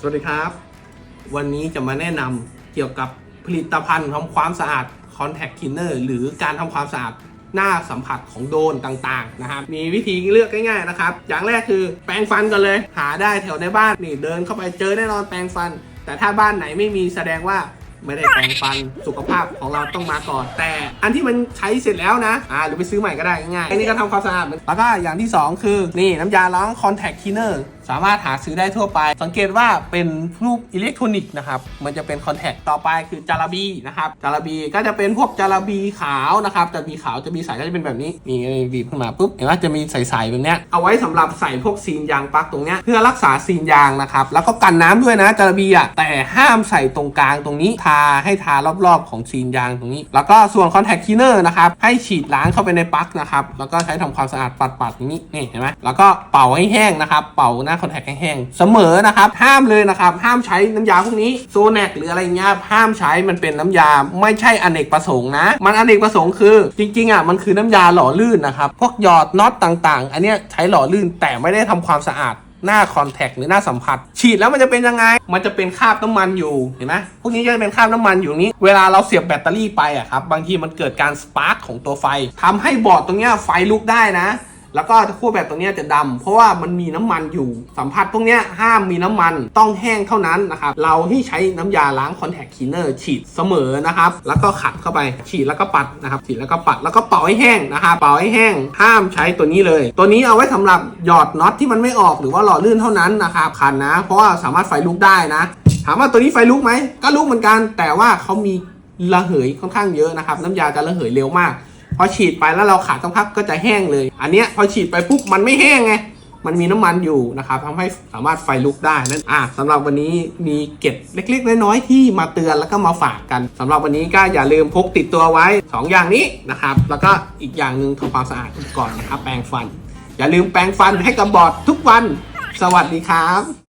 สวัสดีครับ วันนี้จะมาแนะนำเกี่ยวกับผลิตภัณฑ์ทำความสะอาด Contact Cleaner หรือการทำความสะอาดหน้าสัมผัสของโดนต่างๆนะครับ มีวิธีเลือกง่ายๆนะครับ อย่างแรกคือแปรงฟันกันเลย หาได้แถวในบ้านนี่เดินเข้าไปเจอแน่นอนแปรงฟัน แต่ถ้าบ้านไหนไม่มีแสดงว่าไม่ได้แปรงฟันสุขภาพของเราต้องมาก่อน แต่อันที่มันใช้เสร็จแล้วนะอ่าหรือไปซื้อใหม่ก็ได้ง่ายๆอันนี้ก็ทำความสะอาดแล้วก็อย่างที่สองคือนี่น้ำยาล้าง Contact Cleaner สามารถหาซื้อได้ทั่วไป สังเกตว่าเป็นรูปอิเล็กทรอนิกส์นะครับมันจะเป็นคอนแทคต่อไปคือจาราบีนะครับจาราบีก็จะเป็นพวกจาราบีขาวนะครับจารบีขาวจะมีสายก็จะเป็นแบบนี้มีบีบขึ้นมาปุ๊บเห็นว่าจะมีใสๆแบบเนี้ยเอาไว้สำหรับใส่พวกซีนยางปลั๊กตรงเนี้ยเพื่อรักษาซีนยางนะครับแล้วก็กันน้ำด้วยนะจาราบีอะแต่ห้ามใส่ตรงกลางตรงนี้ทาให้ทารอบๆของซีนยางตรงนี้ แล้วก็ส่วนคอนแทคคลีเนอร์นะครับให้ฉีดล้างเข้าไปในปลั๊กนะครับแล้วก็ใช้ทำความสะอาดปัดๆอย่างนี้นี่เห็นไหมแล้วก็เป่าให้แห้งนะครับเป่าน้าคอนแทคแห้งๆเสมอนะครับห้ามเลยนะครับห้ามใช้น้ำยาพวกนี้โซแนกหรืออะไรเงี้ยห้ามใช้มันเป็นน้ำยาไม่ใช่อเนกประสงค์นะ มันอเนกประสงค์คือ จริงๆอะมันคือน้ำยาหล่อลื่นนะครับพวกหยอดน็อตต่างๆ อันเนี้ยใช้หล่อลื่นแต่ไม่ได้ทำความสะอาดหน้าคอนแทคหรือหน้าสัมผัส ฉีดแล้วมันจะเป็นยังไง มันจะเป็นคราบน้ำมันอยู่เห็นไหมพวกนี้จะเป็นคราบน้ำมันอยู่นี้ เวลาเราเสียบแบตเตอรี่ไปอะครับบางทีมันเกิดการสปาร์กของตัวไฟทำให้บอร์ดตรงเนี้ยไฟลุกได้นะ แล้วก็ขั้วแบตตรงนี้จะดำเพราะว่ามันมีน้ำมันอยู่สัมผัสตรงเนี้ห้ามมีน้ำมันต้องแห้งเท่านั้นนะครับเราที่ใช้น้ำยาล้างคอนแทคคลีเนอร์ฉีดเสมอนะครับแล้วก็ขัดเข้าไปฉีดแล้วก็ปัดนะครับฉีดแล้วก็ปัดแล้วก็เป่าให้แห้งนะครับเป่าให้แห้ง ห้ามใช้ตัวนี้เลย ตัวนี้เอาไว้สำหรับหยอดน็อตที่มันไม่ออกหรือว่าหล่อลื่นเท่านั้นนะครับคันนะ เพราะว่าสามารถไฟลุกได้นะ ถามว่าตัวนี้ไฟลุกไหมก็ลุกเหมือนกัน แต่ว่าเขามีระเหยค่อนข้างเยอะนะครับ น้ำยาจะระเหยเร็วมาก พอฉีดไปแล้วเราขาดต้องพักก็จะแห้งเลย อันเนี้ยพอฉีดไปปุ๊บมันไม่แห้งไงมันมีน้ำมันอยู่นะครับทำให้สามารถไฟลุกได้นั่นอะสำหรับวันนี้มีเกร็ดเล็ก ๆ น้อยๆที่มาเตือนแล้วก็มาฝากกันสำหรับวันนี้ก็อย่าลืมพกติดตัวไว้ 2 อย่างนี้นะครับ แล้วก็อีกอย่างหนึ่งทำความสะอาดก่อนนะครับ แปรงฟัน อย่าลืมแปรงฟันให้กับบอร์ดทุกวัน สวัสดีครับ